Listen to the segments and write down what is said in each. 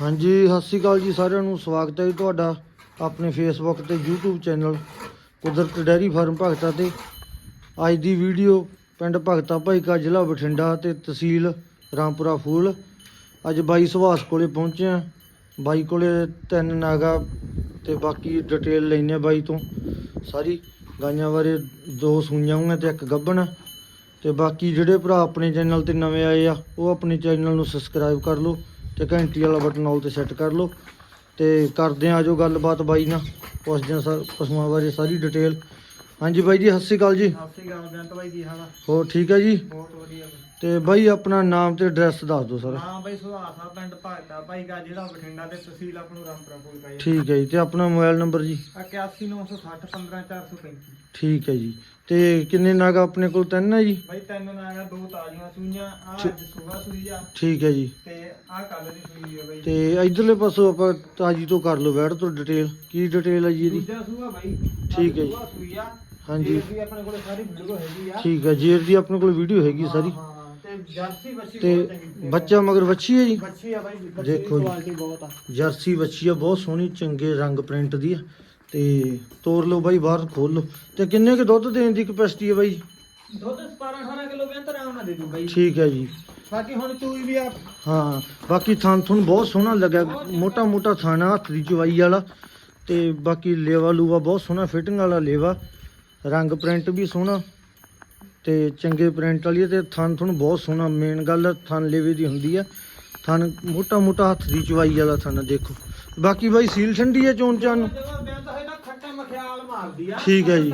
ਹਾਂਜੀ, ਸਤਿ ਸ਼੍ਰੀ ਅਕਾਲ ਜੀ ਸਾਰਿਆਂ ਨੂੰ। ਸਵਾਗਤ ਹੈ ਜੀ ਤੁਹਾਡਾ ਆਪਣੇ ਫੇਸਬੁੱਕ ਤੇ YouTube channel Kudrat dairy farm Bhagta ਤੇ। ਅੱਜ ਦੀ ਵੀਡੀਓ ਪਿੰਡ ਭਗਤਾ ਭਾਈਕਾ ਜ਼ਿਲ੍ਹਾ ਬਠਿੰਡਾ ਤੇ ਤਹਿਸੀਲ ਰਾਮਪੁਰਾ ਫੂਲ। ਅੱਜ ਬਾਈ ਸੁਭਾਸ਼ ਕੋਲੇ ਪਹੁੰਚੇ ਆ ਬਾਈ ਕੋਲੇ ਤਿੰਨ ਨਾਗਾ ਤੇ ਬਾਕੀ ਡਿਟੇਲ ਲੈਣੇ ਬਾਈ ਤੋਂ। ਸਾਰੀ ਗਾਈਆਂ ਬਾਰੇ ਦੋ ਸੂਈਆਂ ਹੋਈਆਂ ਤੇ ਇੱਕ ਗੱਭਣ ਤੇ ਬਾਕੀ ਜਿਹੜੇ ਭਰਾ ਆਪਣੇ ਚੈਨਲ ਤੇ ਨਵੇਂ ਆਏ ਆ, ਉਹ ਆਪਣੇ ਚੈਨਲ ਨੂੰ ਸਬਸਕ੍ਰਾਈਬ ਕਰ ਲਓ। ਤੇ ਘੰਟੀ ਵਾਲਾ ਬਟਨ ਆਲ ਤੇ ਸੈੱਟ ਕਰ ਲਓ ਤੇ ਕਰਦੇ ਆ ਜੋ ਗੱਲਬਾਤ ਬਾਈ ਨਾਲ ਪੁੱਛਦੇ ਆ ਸਾ- ਪਸ਼ੂਆਂ ਬਾਰੇ ਸਾਰੀ ਡਿਟੇਲ ਹਾਂਜੀ ਬਾਈ ਜੀ ਸਤਿ ਸ਼੍ਰੀ ਅਕਾਲ ਜੀ। ਸਤਿ ਸ਼੍ਰੀ ਅਕਾਲ ਬਾਈ ਕੀ ਹਾਲ ਆ? ਹੋਰ ਠੀਕ ਹੈ ਜੀ? ਬਹੁਤ ਵਧੀਆ। ਤੇ ਬਾਈ ਆਪਣਾ ਨਾਮ ਤੇ ਐਡਰੈਸ ਦੱਸ ਦਿਓ ਸਰ। ਹਾਂ ਬਾਈ ਸੁਹਾਸਾ ਪਿੰਡ ਭਗਤਾ ਭਾਈ ਕਾ ਜ਼ਿਲ੍ਹਾ ਬਠਿੰਡਾ ਤੇ ਤਹਿਸੀਲ ਆਪ ਨੂੰ ਰਾਮਪੁਰਾ ਕੋਲ ਕਾਈ ਠੀਕ ਹੈ ਜੀ ਤੇ ਆਪਣਾ ਮੋਬਾਈਲ ਨੰਬਰ ਜੀ? 81960 15435 ਠੀਕ ਹੈ ਜੀ। ਤੇ ਕਿੰਨੇ ਨਾਗਾ ਆਪਣੇ ਕੋਲ? ਤਿੰਨ ਹੈ ਜੀ? ਬਾਈ ਤਿੰਨ ਨਾਗਾ ਦੋ ਤਾਜ਼ੀਆਂ ਸੂਈਆਂ ਆ। ਅੱਜ ਸਵੇਰ ਸੂਈ ਆ। ਠੀਕ ਹੈ ਜੀ। ਤੇ ਆ ਕੱਲ ਦੀ ਸੂਈ ਆ ਬਾਈ। ਤੇ ਇਧਰਲੇ ਪਾਸੋਂ ਆਪਾਂ ਤਾਜੀ ਤੋਂ ਕਰ ਲਓ ਵੈੜ ਤੋਂ ਡਿਟੇਲ ਕੀ ਡਿਟੇਲ ਹੈ ਜੀ ਇਹਦੀ? ਦੂਜਾ ਸੂਆ ਬਾਈ। ਠੀਕ ਹੈ ਜੀ। ਆ। ਹਾਂਜੀ। ਇਹ ਵੀ ਆਪਣੇ ਕੋਲ ਸਾਰੀ ਵੀਡੀਓ ਹੈਗੀ ਆ। ਠੀਕ ਹੈ ਜੇਰ ਦੀ ਆਪਣੇ ਕੋਲ ਵੀਡੀਓ ਹੈਗੀ ਸਾਰੀ। ਹਾਂ, ਹਾਂ, ਜਰਸੀ ਬੱਚੀ ਤੇ ਬਹੁਤ ਚੰਗੀ ਬੱਚਾ ਮਗਰ ਵੱਛੀ ਹੈ ਜੀ? ਬੱਚੀ ਆ ਬਾਈ ਬੱਚੀ ਦੇਖੋ ਜੀ। ਕੁਆਲਿਟੀ ਬਹੁਤ ਆ। ਜਰਸੀ ਵੱਛੀ ਆ ਬਹੁਤ ਸੋਹਣੀ ਚੰਗੇ ਰੰਗ ਪ੍ਰਿੰਟ ਦੀ ਆ। ਤੇ ਤੋਰ ਲਓ ਬਾਈ ਬਾਹਰ ਖੋਲ ਲਓ। ਤੇ ਕਿੰਨੇ ਕੁ ਦੁੱਧ ਦੇਣ ਦੀ ਕਪੈਸਿਟੀ ਹੈ ਬਾਈ? ਦੁੱਧ 17 18 ਕਿਲੋ ਬੇਅੰਤ ਆਰਾਮ ਨਾਲ ਦੇ ਦੂ ਬਾਈ। ਠੀਕ ਹੈ ਜੀ। ਬਾਕੀ ਹੁਣ ਚੂਈ ਵੀ ਆ। ਹਾਂ ਬਾਕੀ ਥਣ ਥੁਣ ਬਹੁਤ ਸੋਹਣਾ ਲੱਗਾ ਮੋਟਾ ਮੋਟਾ ਥਾਣਾ ਹੱਥ ਦੀ ਚਵਾਈ ਵਾਲਾ। ਤੇ ਬਾਕੀ ਲੇਵਾ ਲੂਵਾ ਬਹੁਤ ਸੋਹਣਾ ਫਿਟਿੰਗ ਵਾਲਾ ਲੇਵਾ। ਰੰਗ ਪ੍ਰਿੰਟ ਵੀ ਸੋਹਣਾ। ਤੇ ਚੰਗੇ ਪ੍ਰਿੰਟ ਵਾਲੀ ਤੇ ਥਣ ਥੁਣ ਬਹੁਤ ਸੋਹਣਾ ਮੇਨ ਗੱਲ ਥਣ ਲੇਵੇ ਦੀ ਹੁੰਦੀ ਆ ਥਣ ਮੋਟਾ ਮੋਟਾ ਹੱਥ ਦੀ ਚਵਾਈ ਵਾਲਾ ਥਣ ਦੇਖੋ। ਬਾਕੀ ਬਾਈ ਸੀਲ ਠੰਡੀ ਆ ਚੋਣ ਚਾਨ? ਹੈ ਨਾ ਠੀਕ ਹੈ ਜੀ।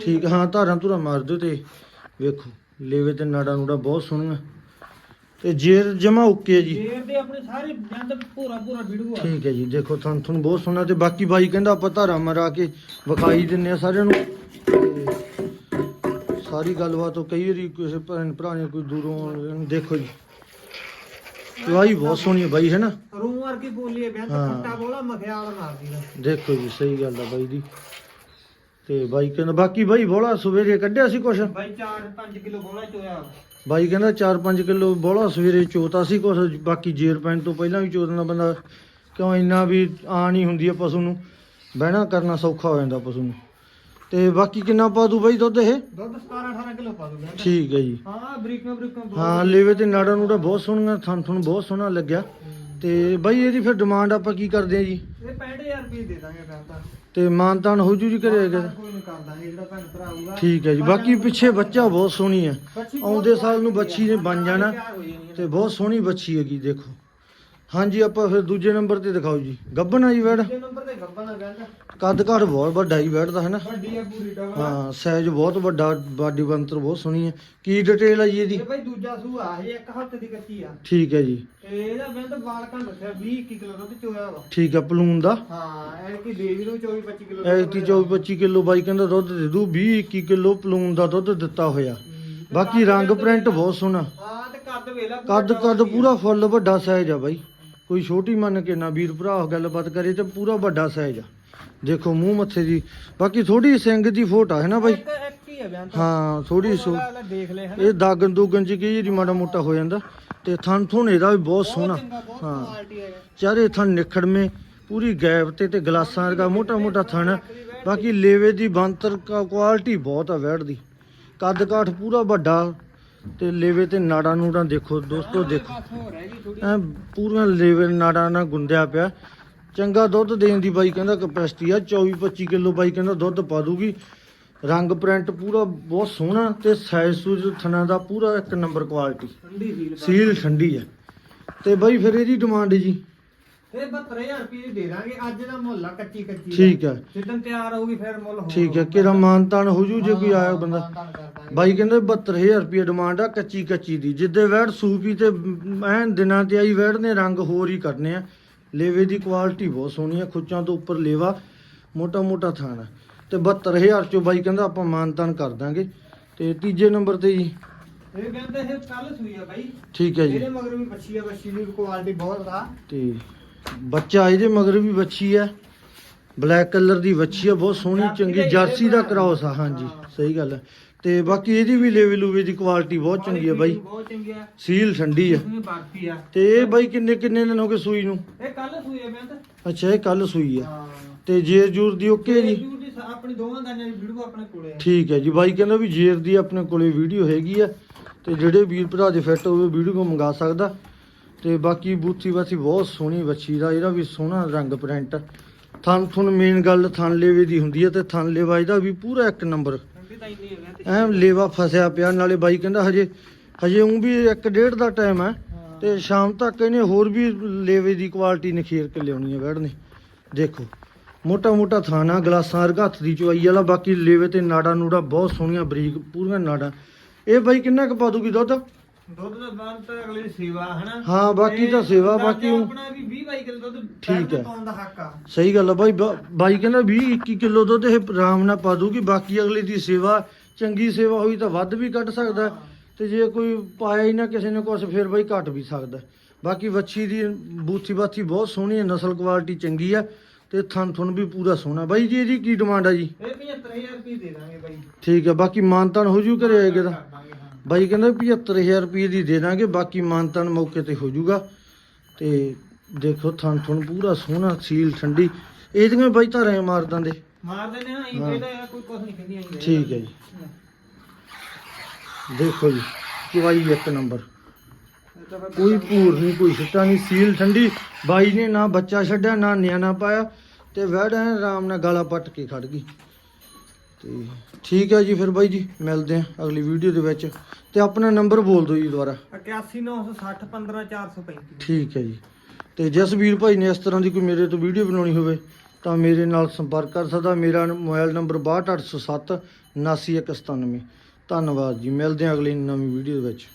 ਠੀਕ ਹਾਂ ਧਾਰਾਂ ਧੁਰਾ ਮਾਰ ਦਿਓ ਤੇ ਵੇਖੋ ਲੇਵੇ ਤੇ ਨਾੜਾ ਨੂੜਾ ਬਹੁਤ ਸੋਹਣੀਆਂ। ਤੇ ਜੇਰ ਜਮਾ ਓਕੇ ਜੀ। ਜੇਰ ਦੇ ਆਪਣੇ ਸਾਰੇ ਜੰਦ ਪੂਰਾ ਪੂਰਾ ਵੀਡੀਓ ਆ। ਠੀਕ ਹੈ ਜੀ ਦੇਖੋ ਤੁਹਾਨੂੰ ਤੁਹਾਨੂੰ ਬਹੁਤ ਸੋਹਣਾ ਤੇ ਬਾਕੀ ਬਾਈ ਕਹਿੰਦਾ ਆਪਾਂ ਧਾਰਾ ਮਰਾ ਕੇ ਵਿਖਾਈ ਦਿੰਨੇ ਆ ਸਾਰਿਆਂ ਨੂੰ। ਸਾਰੀ ਗੱਲਬਾਤ ਉਹ ਕਈ ਵਾਰੀ ਕਿਸੇ ਭੈਣ ਭਰਾ ਨੇ ਕੋਈ ਦੂਰੋਂ ਦੇਖੋ ਜੀ। ਚਵਾਈ ਬਹੁਤ ਸੋਹਣੀ ਹੈ ਬਾਈ ਹੈ ਨਾ ਰੂਮ ਵਰਗੀ ਬੋਲੀ ਹੈ ਬੇਅੰਤ ਹਾਂ। ਖੱਟਾ ਬੋਲਾ ਮਖਿਆਲ ਮਾਰਦੀ ਆ। ਦੇਖੋ ਜੀ ਸਹੀ ਗੱਲ ਆ ਬਾਈ ਦੀ। ਤੇ ਬਾਈ ਕਹਿੰਦਾ ਬਾਕੀ ਬਾਈ ਬੋਲਾ ਸਵੇਰੇ ਕੱਢਿਆ ਸੀ ਕੁਛ? ਬਾਈ 4-5 ਕਿਲੋ ਬੋਲਾ ਚੋਇਆ। ਬਾਈ ਕਹਿੰਦਾ 4-5 ਕਿਲੋ ਬੋਲਾ ਸਵੇਰੇ ਚੋਤਾ ਸੀ ਕੁਛ ਬਾਕੀ ਜੇਰ ਪੈਣ ਤੋਂ ਪਹਿਲਾਂ ਵੀ ਚੋਦਣਾ ਬੰਦਾ ਕਿਉਂ ਇੰਨਾ ਵੀ ਆਣ ਹੀ ਹੁੰਦੀ ਆ ਪਸ਼ੂ ਨੂੰ। ਬਹਿਣਾ ਕਰਨਾ ਸੌਖਾ ਹੋ ਜਾਂਦਾ ਪਸ਼ੂ ਨੂੰ। ਤੇ ਬਾਕੀ ਕਿੰਨਾ ਪਾ ਦੂ ਬਾਈ ਦੁੱਧ ਇਹ? ਦੁੱਧ 17-18 ਕਿਲੋ ਪਾ ਦੋ ਬੇਅੰਤ ਠੀਕ ਹੈ ਜੀ। ਹਾਂ ਬਰੀਕਾਂ ਬਰੀਕਾਂ ਬਹੁਤ ਹਾਂ ਲੇਵੇ ਤੇ ਨਾੜਾ ਨੂੜਾ ਬਹੁਤ ਸੋਹਣੀਆਂ ਥਣ ਥਣ ਬਹੁਤ ਸੋਹਣਾ ਲੱਗਿਆ। ਤੇ ਬਾਈ ਇਹਦੀ ਫਿਰ ਡਿਮਾਂਡ ਆਪਾਂ ਕੀ ਕਰਦੇ ਆ ਜੀ? ਇਹ 65000 ਰੁਪਏ ਦੇ ਦਾਂਗੇ ਬੇਅੰਤ ਤੇ। ਮਾਨਤਾਨ ਹੋ ਜੂ ਜੀ ਘਰੇ ਕੋਈ ਨਹੀਂ ਕਰ ਦਾਂਗੇ ਜਿਹੜਾ ਭੈਣ ਭਰਾ ਆਊਗਾ। ਠੀਕ ਹੈ ਜੀ। ਬਾਕੀ ਪਿੱਛੇ ਬੱਚਾ ਬਹੁਤ ਸੋਹਣੀ ਹੈ। ਆਉਂਦੇ ਸਾਲ ਨੂੰ ਬੱਚੀ ਨੇ ਬਣ ਜਾਣਾ। ਤੇ ਬਹੁਤ ਸੋਹਣੀ ਬੱਚੀ ਹੈਗੀ ਦੇਖੋ। ਹਾਂਜੀ ਆਪਾਂ ਫਿਰ ਦੂਜੇ ਨੰਬਰ ਤੇ ਦਿਖਾਓ ਜੀ। ਗੱਬਨ ਆ ਜੀ ਵੈੜ ਦੂਜੇ ਨੰਬਰ ਤੇ ਗੱਬਨ ਆ ਬੇਅੰਤ ਕੱਦ ਘੜ ਬਹੁਤ ਵੱਡਾ ਹੀ ਵੈੜ ਦਾ ਹੈ ਨਾ? ਵੱਡੀ ਆ ਪੂਰੀ ਡਬਲ ਹਾਂ ਸਾਈਜ਼ ਬਹੁਤ ਵੱਡਾ ਬਾਡੀ ਬੰਤਰ ਬਹੁਤ ਸੋਹਣੀ ਹੈ। ਕੀ ਡਿਟੇਲ ਹੈ ਜੀ ਇਹਦੀ? ਇਹ ਬਾਈ ਦੂਜਾ ਸੂਆ ਇਹ ਇੱਕ ਹਫ਼ਤੇ ਦੀ ਕੱਚੀ ਆ। ਠੀਕ ਹੈ ਜੀ। ਤੇ ਇਹਦਾ ਬਿੰਦ ਬਾਲਕਾਂ ਦੱਸਿਆ 20 21 ਕਿਲੋ ਦੁੱਧ ਚੋਇਆ ਵਾ। ਠੀਕ ਹੈ ਪਲੂਨ ਦਾ। ਹਾਂ ਇਹ ਕੀ ਦੇਵੀ ਨੂੰ 24 25 ਕਿਲੋ ਐਤੀ 24 25 ਕਿਲੋ ਬਾਈ ਕਹਿੰਦਾ ਦੁੱਧ ਦੇ ਦੂ 20 21 ਕਿਲੋ ਪਲੂਨ ਦਾ ਦੁੱਧ ਦਿੱਤਾ ਹੋਇਆ। ਬਾਕੀ ਰੰਗ ਪ੍ਰਿੰਟ ਬਹੁਤ ਸੋਹਣਾ। ਹਾਂ ਤੇ ਕੱਦ ਵੇਲਾ ਕੱਦ ਕੱਦ ਪੂਰਾ ਫੁੱਲ ਵੱਡਾ ਸਾਈਜ਼ ਆ ਬਾਈ। ਕੋਈ ਛੋਟੀ ਮੰਨ ਕੇ ਨਾ ਵੀਰ ਭਰਾ ਗੱਲਬਾਤ ਕਰੇ ਤੇ ਪੂਰਾ ਵੱਡਾ ਸਾਈਜ਼ ਆ। ਦੇਖੋ ਮੂੰਹ ਮੱਥੇ ਦੀ ਬਾਕੀ ਥੋੜੀ ਸਿੰਘ ਦੀ ਫੋਟਾ ਹੈ ਨਾ ਬਾਈ? ਹੀ ਥੋੜੀ ਸੋ ਇਹ ਦਾਗਨ ਦੂਗਨ ਚ ਕੀ ਜਿਹੜੀ ਮਾੜਾ ਮੋਟਾ ਹੋ ਜਾਂਦਾ। ਤੇ ਥਣ ਥੁਣ ਇਹਦਾ ਵੀ ਬਹੁਤ ਸੋਹਣਾ। ਹਾਂ। ਚਾਰੇ ਥਣ ਨਿਖੜਵੇਂ ਪੂਰੀ ਗੈਪ ਤੇ ਤੇ ਗਲਾਸਾਂ ਵਰਗਾ ਮੋਟਾ ਮੋਟਾ ਥਣ। ਬਾਕੀ ਲੇਵੇ ਦੀ ਬੰਤਰ ਕੁਆਲਿਟੀ ਬਹੁਤ ਆ ਵੈੜ ਦੀ। ਕੱਦ ਕਾਠ ਪੂਰਾ ਵੱਡਾ। ਤੇ ਲੇਵੇ ਤੇ ਨਾੜਾ ਨੂੜਾਂ ਦੇਖੋ ਦੋਸਤੋ ਦੇਖੋ। ਹੋ ਐ ਪੂਰੀਆਂ ਲੇਵੇ ਨਾੜਾ ਨਾਲ ਗੁੰਦਿਆ ਪਿਆ। ਚੰਗਾ ਦੁੱਧ ਦੇਣ ਦੀ ਬਾਈ ਕਹਿੰਦਾ ਕਪੈਸਿਟੀ ਆ 24 25 ਕਿਲੋ ਬਾਈ ਕਹਿੰਦਾ ਦੁੱਧ ਪਾ ਦੂਗੀ। ਰੰਗ ਪ੍ਰਿੰਟ ਪੂਰਾ ਬਹੁਤ ਸੋਹਣਾ ਤੇ ਸਾਈਜ਼ ਸੂਜ ਥਣਾ ਦਾ ਪੂਰਾ ਇੱਕ ਨੰਬਰ ਕੁਆਲਿਟੀ ਸੀਲ ਠੰਡੀ ਹੈ ਤੇ ਬਾਈ ਫਿਰ ਇਹਦੀ ਡਿਮਾਂਡ ਜੀ? ਇਹ 72000 ਰੁਪਏ ਦੀ ਦਾਂਗੇ ਅੱਜ ਦਾ ਮੁੱਲ ਆ ਕੱਚੀ। ਠੀਕ ਹੈ ਜਿੱਦਣ ਤਿਆਰ ਹੋਊਗੀ ਫਿਰ ਮੁੱਲ ਹੋਊਗਾ ਠੀਕ ਹੈ ਕਿਹੜਾ ਮਾਨਤਾਨ ਹੋ ਜੂ ਜੇ ਕੋਈ ਆਇਆ ਬੰਦਾ। ਬਾਈ ਕਹਿੰਦੇ 72000 ਰੁਪਏ ਡਿਮਾਂਡ ਆ ਕੱਚੀ ਕੱਚੀ ਦੀ। ਜਿੱਦੇ ਵੈੜ ਸੂਪੀ ਤੇ ਐਨ ਦਿਨਾਂ ਤੇ ਆਈ ਵੈੜ ਨੇ ਰੰਗ ਹੋਰ ਹੀ ਕਰਨੇ ਆ। ਲੇਵੇ ਦੀ ਕੁਆਲਿਟੀ ਬਹੁਤ ਸੋਹਣੀ ਆ ਖੁੱਚਾਂ ਤੋਂ ਉੱਪਰ ਲੇਵਾ ਮੋਟਾ ਮੋਟਾ ਥਾਣਾ ਤੇ 72000 ਚੋਂ ਬਾਈ ਕਹਿੰਦਾ ਆਪਾਂ ਮਾਨਤਾਨ ਕਰ ਦਾਂਗੇ। ਤੇ ਤੀਜੇ ਨੰਬਰ ਤੇ ਜੀ। ਇਹ ਕਹਿੰਦੇ ਇਹ ਕੱਲ ਸੂਈ ਆ ਬਾਈ। ਠੀਕ ਹੈ ਜੀ। ਇਹਦੇ ਮਗਰ ਵੀ ਬੱਚੀ ਆ ਬੱਚੀ ਦੀ ਕੁਆਲਿਟੀ ਬਹੁਤ ਆ। ਤੇ ਬੱਚਾ ਇਹਦੇ ਮਗਰ ਵੀ ਵੱਛੀ ਆ। ਬਲੈਕ ਕਲਰ ਦੀ ਵੱਛੀ ਆ ਬਹੁਤ ਸੋਹਣੀ ਚੰਗੀ ਜਰਸੀ ਦਾ ਕ੍ਰਾਸ ਆ ਹਾਂਜੀ ਸਹੀ ਗੱਲ ਹੈ ਤੇ ਬਾਕੀ ਇਹਦੀ ਵੀ ਲੈਵਲ ਲੂਵੇ ਦੀ ਕੁਆਲਿਟੀ ਬਹੁਤ ਚੰਗੀ ਹੈ ਬਾਈ। ਬਹੁਤ ਚੰਗੀ ਆ। ਸੀਲ ਠੰਡੀ ਆ। ਇਸमें ਬਾਕੀ ਆ। ਤੇ ਇਹ ਬਾਈ ਕਿੰਨੇ ਕਿੰਨੇ ਦਿਨ ਹੋ ਗਏ ਸੂਈ ਨੂੰ? ਇਹ ਕੱਲ ਸੂਈ ਆ ਬੇਂਤ ਅੱਛਾ ਇਹ ਕੱਲ ਸੂਈ ਆ। ਹਾਂ। ਤੇ ਜੇਰ ਜੂਰ ਦੀ ਓਕੇ ਜੀ? YouTube ਦੀ ਸਾ- ਆਪਣੀ ਦੋਵਾਂ ਦਾਈਆਂ ਦੀ ਵੀਡੀਓ ਆਪਣੇ ਕੋਲੇ ਆ। ਠੀਕ ਹੈ ਜੀ। ਬਾਈ ਕਹਿੰਦਾ ਵੀ ਜੇਰ ਦੀ ਆਪਣੇ ਕੋਲੇ ਵੀਡੀਓ ਹੈਗੀ ਆ। ਤੇ ਜਿਹੜੇ ਵੀਰ ਭਰਾ ਦੇ ਫਿੱਟ ਹੋਵੇ ਵੀਡੀਓ ਮੰਗਾ ਸਕਦਾ। ਤੇ ਬਾਕੀ ਬੂਥੀ ਬਾਥੀ ਬਹੁਤ ਸੋਹਣੀ ਬੱਚੀ ਦਾ ਇਹਦਾ ਵੀ ਸੋਹਣਾ ਰੰਗ ਪ੍ਰਿੰਟ ਥਣ ਥੁਣ ਮੇਨ ਗੱਲ ਥਣ ਲੇਵੇ ਦੀ ਹੁੰਦੀ ਹੈ ਤੇ ਥਣ ਲੇਵਾ ਇਹਦਾ ਵੀ ਪੂਰਾ ਇੱਕ ਨੰਬਰ ਤਾਂ ਇੰਨੀ ਬੇਂਤ ਐ ਲੇਵਾ ਫਸਿਆ ਪਿਆ ਨਾਲੇ ਬਾਈ ਕਹਿੰਦਾ ਹਜੇ ਹਜੇ ਉਹ ਵੀ ਇੱਕ ਡੇਢ ਦਾ ਟਾਈਮ ਹੈ। ਤੇ ਸ਼ਾਮ ਤੱਕ ਇਹਨੇ ਹੋਰ ਵੀ ਲੇਵੇ ਦੀ ਕੁਆਲਿਟੀ ਨਖੇਰ ਕੇ ਲਿਆਉਣੀ ਹੈ ਵੈੜ ਨੇ। ਦੇਖੋ ਮੋਟਾ ਮੋਟਾ ਥਾਣਾ ਗਲਾਸਾਂ ਵਰਗਾ ਹੱਥ ਦੀ ਚਵਾਈ ਵਾਲਾ ਬਾਕੀ ਲੇਵੇ ਤੇ ਨਾੜਾ ਨੂੜਾ ਬਹੁਤ ਸੋਹਣੀਆਂ ਬਰੀਕ ਪੂਰੀਆਂ ਨਾੜਾਂ। ਇਹ ਬਾਈ ਕਿੰਨਾ ਕੁ ਪਾ ਦੂਗੀ ਦੁੱਧ? ਦੁੱਧ ਦਾ ਬੰਦ ਤਾਂ ਅਗਲੇ ਸੇਵਾ ਹਨਾ? ਹਾਂ, ਬਾਕੀ ਤਾਂ ਸੇਵਾ, ਬਾਕੀ ਉਹ- ਆਪਣਾ ਵੀ 20 22 ਕਿਲੋ ਦੁੱਧ ਠੀਕ ਹੈ। ਪਾਉਣ ਦਾ ਹੱਕ ਆ। ਸਹੀ ਗੱਲ ਆ ਬਾਈ ਬਾ- ਬਾਈ ਕਹਿੰਦਾ 20 21 ਕਿਲੋ ਦੁੱਧ ਇਹ ਆਰਾਮ ਨਾਲ ਪਾ ਦੂਗੀ ਬਾਕੀ ਅਗਲੇ ਦੀ ਸੇਵਾ ਚੰਗੀ ਸੇਵਾ ਹੋਈ ਤਾਂ ਵੱਧ ਵੀ ਕੱਢ ਸਕਦਾ। ਤੇ ਜੇ ਕੋਈ ਪਾਇਆ ਹੀ ਨਾ ਕਿਸੇ ਨੇ ਕੁਛ ਫਿਰ ਬਾਈ ਘਟ ਵੀ ਸਕਦਾ। ਬਾਕੀ ਵੱਛੀ ਦੀ ਬੂਥੀ ਬਾਥੀ ਬਹੁਤ ਸੋਹਣੀ ਹੈ ਨਸਲ ਕੁਆਲਿਟੀ ਚੰਗੀ ਆ ਤੇ ਥਣ ਥੁਣ ਵੀ ਪੂਰਾ ਸੋਹਣਾ। ਬਾਈ ਜੀ ਇਹਦੀ ਕੀ ਡਿਮਾਂਡ ਆ ਜੀ? ਇਹ 75000 ਰੁਪਏ ਦੇ ਦਾਂਗੇ ਬਾਈ। ਠੀਕ ਹੈ ਬਾਕੀ ਮਾਨਤਾਨ ਹੋ ਜੂ ਘਰੇ ਆਏਗਾ ਤਾਂ? ਕਰ ਦਾਂਗੇ। ਬਾਈ ਕਹਿੰਦਾ 75000 ਰੁਪਏ ਦੀ ਦੇ ਦਾਂਗੇ ਬਾਕੀ ਮਾਨਤਾਨ ਮੌਕੇ ਤੇ ਹੋ ਜੂਗਾ ਤੇ ਦੇਖੋ ਥਣ ਥੁਣ ਪੂਰਾ ਸੋਹਣਾ ਸੀਲ ਠੰਡੀ। ਇਹਦੀਆਂ ਬਾਈ ਧਾਰਾਂ ਮਾਰ ਦਿੰਦੇ। ਮਾਰ ਦਿੰਦੇ ਹਾਂ ਇਹ। ਇਹਦਾ ਕੋਈ ਕੁਝ ਨਹੀਂ ਕਹਿੰਦੀ ਆਈ ਠੀਕ ਹੈ ਜੀ। ਦੇਖੋ ਜੀ ਚਵਾਈ ਇੱਕ ਨੰਬਰ। ਕੋਈ ਭੂਰ ਨਹੀਂ ਕੋਈ ਸਿੱਟਾ ਨਹੀਂ ਸੀਲ ਠੰਡੀ। ਬਾਈ ਨੇ ਨਾ ਬੱਚਾ ਛੱਡਿਆ ਨਾ ਨਿਆਣਾ ਪਾਇਆ ਤੇ ਵੈੜ ਐ ਆਰਾਮ ਨਾਲ ਗਾਲਾ ਪੱਟ ਕੇ ਖੜ ਗਈ। ਤੇ ਠੀਕ ਹੈ ਜੀ ਫਿਰ ਬਾਈ ਜੀ ਮਿਲਦੇ ਆ ਅਗਲੀ ਵੀਡੀਓ ਦੇ ਵਿੱਚ। ਤੇ ਆਪਣਾ ਨੰਬਰ ਬੋਲ ਦਿਓ ਜੀ ਦੁਬਾਰਾ। 81960 15435 ਠੀਕ ਹੈ ਜੀ। ਤੇ ਜਿਸ ਵੀਰ ਭਾਈ ਨੇ ਇਸ ਤਰ੍ਹਾਂ ਦੀ ਕੋਈ ਮੇਰੇ ਤੋਂ ਵੀਡੀਓ ਬਣਾਉਣੀ ਹੋਵੇ ਤਾਂ ਮੇਰੇ ਨਾਲ ਸੰਪਰਕ ਕਰ ਸਕਦਾ। ਮੇਰਾ ਮੋਬਾਈਲ ਨੰਬਰ 62807 79197 ਧੰਨਵਾਦ ਜੀ ਮਿਲਦੇ ਹਾਂ ਅਗਲੀ ਨਵੀਂ ਵੀਡੀਓ ਵਿੱਚ।